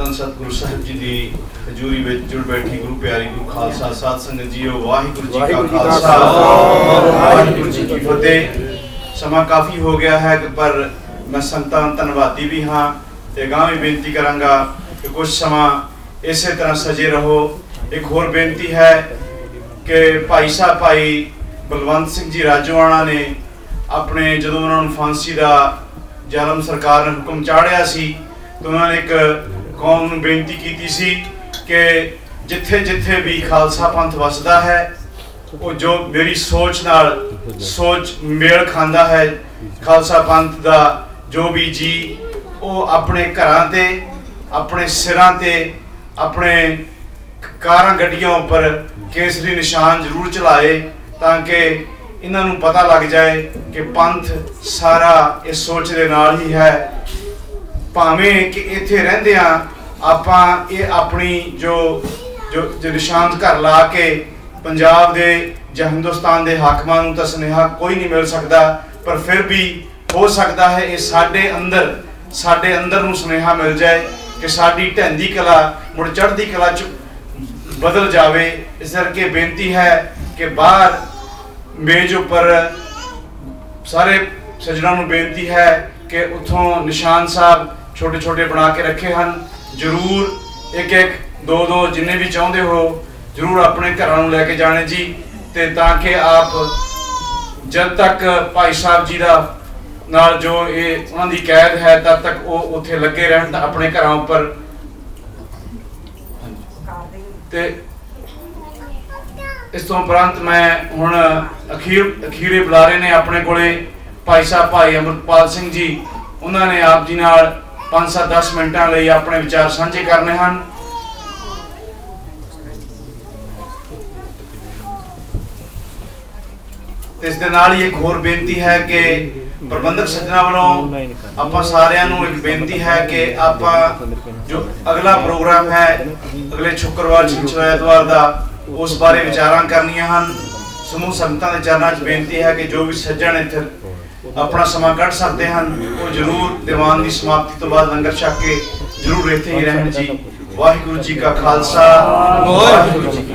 ਤਨ ਸਤਿਗੁਰੂ ਸਾਹਿਬ ਜੀ ਦੀ ਹਜ਼ੂਰੀ ਵਿੱਚ ਜੁੜ ਬੈਠੀ ਗੁਰੂ ਪਿਆਰੀ ਗੁਰੂ ਖਾਲਸਾ ਸਾਧ ਸੰਗਤ ਜੀਓ ਵਾਹਿਗੁਰੂ ਜੀ ਕਾ ਵਾਹਿਗੁਰੂ ਜੀ ਕਾ ਖਾਲਸਾ ਵਾਹਿਗੁਰੂ ਜੀ ਕੀ ਫਤਿਹ। ਸਮਾਂ ਕਾਫੀ ਹੋ ਗਿਆ ਹੈ ਪਰ ਮੈਂ ਸੰਤਾਂ ਧੰਨਵਾਦੀ ਵੀ ਹਾਂ ਤੇ ਗਾਂ ਵੀ ਬੇਨਤੀ ਕਰਾਂਗਾ ਕਿ ਕੁਝ ਸਮਾਂ ਇਸੇ ਤਰ੍ਹਾਂ ਸਜੇ ਰਹੋ। ਇੱਕ ਹੋਰ ਬੇਨਤੀ ਹੈ ਕਿ ਭਾਈ ਸਾਹਿਬ ਭਾਈ ਬਲਵੰਤ ਸਿੰਘ ਜੀ ਰਾਜੋਆਣਾ ਨੇ ਆਪਣੇ ਜਦੋਂ ਉਹਨਾਂ ਨੂੰ ਫਾਂਸੀ ਦਾ ਜ਼ਾਲਮ ਸਰਕਾਰ ਨੇ ਹੁਕਮ ਚਾੜਿਆ ਸੀ ਤਾਂ ਉਹਨਾਂ ਨੇ ਇੱਕ ਕੌਮ ਨੂੰ ਬੇਨਤੀ ਕੀਤੀ ਸੀ ਕਿ ਜਿੱਥੇ ਜਿੱਥੇ ਵੀ ਖਾਲਸਾ ਪੰਥ ਵਸਦਾ ਹੈ, ਉਹ ਜੋ ਮੇਰੀ ਸੋਚ ਨਾਲ ਸੋਚ ਮੇਲ ਖਾਂਦਾ ਹੈ, ਖਾਲਸਾ ਪੰਥ ਦਾ ਜੋ ਵੀ ਜੀ, ਉਹ ਆਪਣੇ ਘਰਾਂ ਤੇ, ਆਪਣੇ ਸਿਰਾਂ ਤੇ, ਆਪਣੇ ਕਾਰਾਂ ਗੱਡੀਆਂ ਉੱਪਰ ਕੇਸਰੀ ਨਿਸ਼ਾਨ ਜ਼ਰੂਰ ਚਲਾਏ ਤਾਂ ਕਿ ਇਹਨਾਂ ਨੂੰ ਪਤਾ ਲੱਗ ਜਾਏ ਕਿ ਪੰਥ ਸਾਰਾ ਇਸ ਸੋਚ ਦੇ ਨਾਲ ਹੀ ਹੈ। ਭਾਵੇਂ ਕਿ ਇੱਥੇ ਰਹਿੰਦਿਆਂ ਆਪਾਂ ਇਹ ਆਪਣੀ ਜੋ ਜੋ ਜੋ ਘਰ ਲਾ ਕੇ ਪੰਜਾਬ ਦੇ ਜਾਂ ਹਿੰਦੁਸਤਾਨ ਦੇ ਹਾਕਮਾਂ ਨੂੰ ਤਾਂ ਸੁਨੇਹਾ ਕੋਈ ਨਹੀਂ ਮਿਲ ਸਕਦਾ, ਪਰ ਫਿਰ ਵੀ ਹੋ ਸਕਦਾ ਹੈ ਇਹ ਸਾਡੇ ਅੰਦਰ ਸਾਡੇ ਅੰਦਰ ਨੂੰ ਸੁਨੇਹਾ ਮਿਲ ਜਾਏ ਕਿ ਸਾਡੀ ਢਹਿੰਦੀ ਕਲਾ, ਮੁੜ ਚੜ੍ਹਦੀ ਕਲਾ ਚ ਬਦਲ ਜਾਵੇ। ਇਸ ਕਰਕੇ ਬੇਨਤੀ ਹੈ ਕਿ ਬਾਹਰ ਮੇਜ਼ ਉੱਪਰ ਸਾਰੇ ਸੱਜਣਾਂ ਨੂੰ ਬੇਨਤੀ ਹੈ ਕਿ ਉਥੋਂ ਨਿਸ਼ਾਨ ਸਾਹਿਬ ਛੋਟੇ ਛੋਟੇ ਬਣਾ ਕੇ ਰੱਖੇ ਹਨ। ਜਰੂਰ ਇੱਕ ਇੱਕ ਦੋ ਦੋ ਜਿੰਨੇ ਵੀ ਚਾਹੁੰਦੇ ਹੋ, ਜਰੂਰ ਆਪਣੇ ਘਰਾਂ ਨੂੰ ਲੈ ਕੇ ਜਾਣੇ ਜੀ। ਤੇ ਤਾਂ ਕਿ ਆਪ ਜਦ ਤੱਕ ਭਾਈ ਸਾਹਿਬ ਜੀ ਦਾ ਨਾਲ ਜੋ ਇਹ ਉਹਨਾਂ ਦੀ ਕੈਦ ਹੈ, ਤਦ ਤੱਕ ਉਹ ਉੱਥੇ ਲੱਗੇ ਰਹਿਣ ਤਾਂ ਆਪਣੇ ਘਰਾਂ ਉੱਪਰ। ਤੇ ਇਸ ਤੋਂ ਉਪਰੰਤ ਮੈਂ ਹੁਣ ਅਖੀਰ, ਅਖੀਰੇ ਬੁਲਾਰੇ ਨੇ ਆਪਣੇ ਕੋਲੇ ਭਾਈ ਸਾਹਿਬ, ਭਾਈ ਅਮਰਪਾਲ ਸਿੰਘ ਜੀ, ਉਹਨਾਂ ਨੇ ਆਪ ਜੀ ਨਾਲ 5-7-10 ਮਿੰਟਾਂ ਲਈ ਆਪਣੇ ਵਿਚਾਰ ਸਾਂਝੇ ਕਰਨੇ ਹਨ। ਇਸ ਦੇ ਨਾਲ ਹੀ ਇੱਕ ਹੋਰ ਬੇਨਤੀ ਹੈ ਕਿ ਪ੍ਰਬੰਧਕ ਸੱਜਣਾ ਵੱਲੋਂ ਆਪਾਂ ਸਾਰਿਆਂ ਨੂੰ ਇੱਕ ਬੇਨਤੀ ਹੈ ਕਿ ਆਪਾਂ ਜੋ ਅਗਲਾ ਪ੍ਰੋਗਰਾਮ ਹੈ, ਅਗਲੇ ਸ਼ੁੱਕਰਵਾਰ ਛਿੰਛੋ ਐਤਵਾਰ ਦਾ, ਉਸ ਬਾਰੇ ਵਿਚਾਰਾਂ ਕਰਨੀਆਂ ਹਨ। ਸਮੂਹ ਸੰਗਤਾਂ ਦੇ ਚਰਨਾਂ 'ਚ ਬੇਨਤੀ ਹੈ ਕਿ ਜੋ ਵੀ ਸੱਜਣ ਇੱਥੇ ਆਪਣਾ ਸਮਾਂ ਕੱਢ ਸਕਦੇ ਹਨ। ਉਹ ਜ਼ਰੂਰ ਦੀਵਾਨ ਦੀ ਸਮਾਪਤੀ ਤੋਂ ਬਾਅਦ ਲੰਗਰ ਛਕ ਕੇ ਜ਼ਰੂਰ ਇੱਥੇ ਹੀ ਰਹਿਣ ਜੀ। ਵਾਹਿਗੁਰੂ ਜੀ ਕਾ ਖਾਲਸਾ। ਵਾਹਿਗੁਰੂ ਜੀ ਕੀ